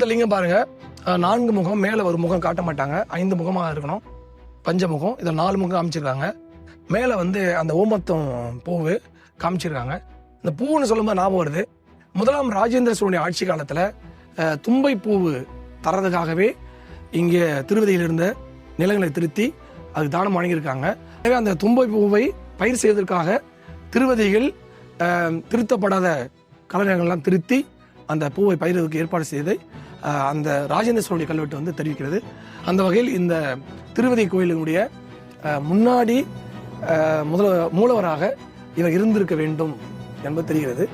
சிவலிங்கம் பாருங்க. நான்கு முகம் மேலே ஒரு முகம் காட்ட மாட்டாங்க. ஐந்து முகமாக இருக்கணும். பஞ்சமுகம் இதில் நாலு முகம் காமிச்சிருக்காங்க. மேலே வந்து அந்த ஓமத்தம் பூவு காமிச்சிருக்காங்க. இந்த பூவுன்னு சொல்லும்போது ஞாபகம் வருது. முதலாம் ராஜேந்திர சோழனுடைய ஆட்சி காலத்தில் தும்பை பூவு தரதுக்காகவே இங்கே திருவதியில் இருந்த நிலங்களை திருத்தி அதுக்கு தானம் வழங்கியிருக்காங்க. எனவே அந்த தும்பை பூவை பயிர் செய்வதற்காக திருவதிகள் திருத்தப்படாத கலைஞர்கள்லாம் திருத்தி அந்த பூவை பயிருக்கு ஏற்பாடு செய்து அந்த ராஜேந்திர சோழனுடைய கல்வெட்டு வந்து தெரிவிக்கிறது. அந்த வகையில் இந்த திருவதி கோயிலினுடைய முன்னாடி முதல மூலவராக இவர் இருந்திருக்க வேண்டும் என்பது தெரிகிறது.